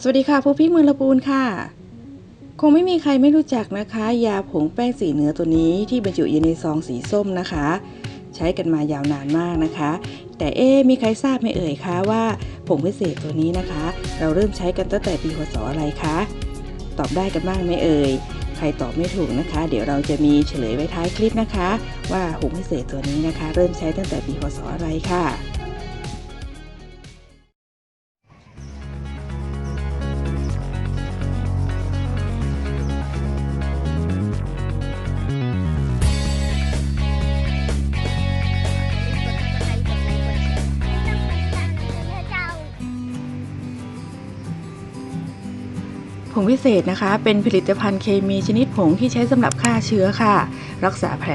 สวัสดีค่ะผู้พี่เมืองละปูนค่ะ คงไม่มีใครไม่รู้จักนะคะ ยาผงแป้งสีเนื้อตัวนี้ที่บรรจุอยู่ในซองสีส้มนะคะ ใช้กันมายาวนานมากนะคะ แต่เอ๊มีใครทราบไหมเอ่ยคะว่าผงพิเศษตัวนี้นะคะ เราเริ่มใช้กันตั้งแต่ปีพศอะไรคะตอบได้กันบ้างไหมเอ่ยใครตอบไม่ถูกนะคะ เดี๋ยวเราจะมีเฉลยไว้ท้ายคลิปนะคะ ว่าผงพิเศษตัวนี้นะคะ เริ่มใช้ตั้งแต่ปีพศอะไรค่ะ ผงพิเศษนะคะ เป็นผลิตภัณฑ์เคมีชนิดผงที่ใช้สำหรับฆ่าเชื้อค่ะ รักษาแผล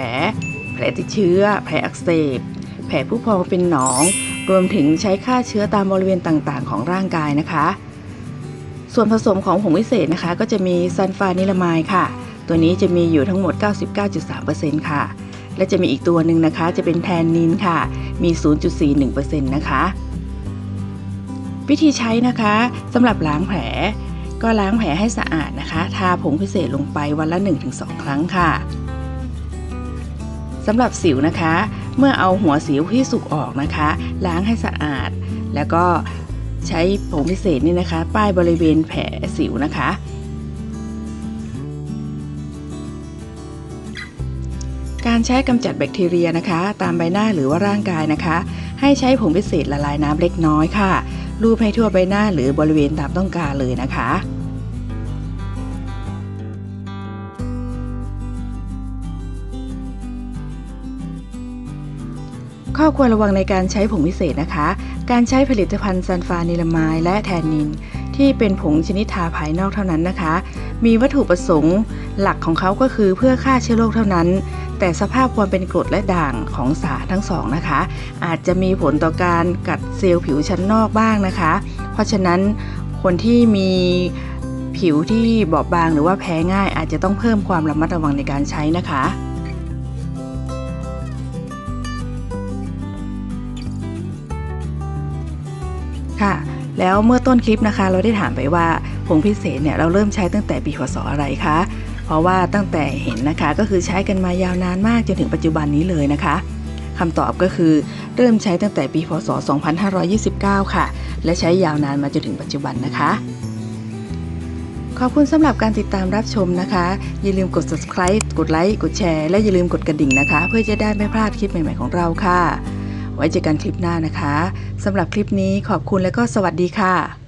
แผลติดเชื้อ แผลอักเสบ แผลผู้พองเป็นหนอง รวมถึงใช้ฆ่าเชื้อตามบริเวณต่างๆ ของร่างกายนะคะ ส่วนผสมของผงพิเศษนะคะ ก็จะมีซัลฟานิลามายค่ะ ตัวนี้จะมีอยู่ทั้งหมด 99.3%ค่ะ และจะมีอีกตัวหนึ่งนะคะ จะเป็นแทนนินค่ะ มี 0.41%นะคะ วิธีใช้นะคะสำหรับล้างแผล ก็ล้างแผลให้สะอาดนะคะ ทาผงพิเศษลงไปวันละ 1-2 ครั้งค่ะสำหรับสิวนะคะ เมื่อเอาหัวสิวที่สุกออกนะคะ ล้างให้สะอาด แล้วก็ใช้ผงพิเศษนี่นะคะ ป้ายบริเวณแผลสิวนะคะ การใช้กำจัดแบคทีเรียนะคะ ตามใบหน้าหรือว่าร่างกายนะคะ ให้ใช้ผงพิเศษละลายน้ำเล็กน้อยค่ะ รูปให้ทั่วใบหน้าหรือบริเวณตามต้องการเลยนะคะข้อควรระวังในการใช้ผงพิเศษนะคะ การใช้ผลิตภัณฑ์ซัลฟานิลามายและแทนนิน ที่เป็นผงชนิดทาภายนอกเท่านั้นนะคะ มีวัตถุประสงค์หลักของเขาก็คือเพื่อฆ่าเชื้อโรคเท่านั้น แต่สภาพความเป็นกรดและด่างของสาทั้งสองนะคะ อาจจะมีผลต่อการกัดเซลล์ผิวชั้นนอกบ้างนะคะ เพราะฉะนั้นคนที่มีผิวที่บอบบางหรือว่าแพ้ง่าย อาจจะต้องเพิ่มความระมัดระวังในการใช้นะคะค่ะแล้วเมื่อต้นคลิปนะคะ เราได้ถามไปว่าผงพิเศษเนี่ยเราเริ่มใช้ตั้งแต่ปีพศอะไรคะ เพราะว่าตั้งแต่เห็นนะคะก็คือใช้กันมายาวนานมากจนถึงปัจจุบันนี้เลยนะคะคำตอบก็คือเริ่มใช้ตั้งแต่ปีพศ 2529 ค่ะ และใช้ยาวนานมาจนถึงปัจจุบันนะคะ ขอบคุณสำหรับการติดตามรับชมนะคะ อย่าลืมกด subscribe กดไลค์กดแชร์และอย่าลืมกดกระดิ่งนะคะ เพื่อจะได้ไม่พลาดคลิปใหม่ๆของเราค่ะ ไว้เจอกันคลิปหน้านะคะสำหรับคลิปนี้ขอบคุณและก็สวัสดีค่ะ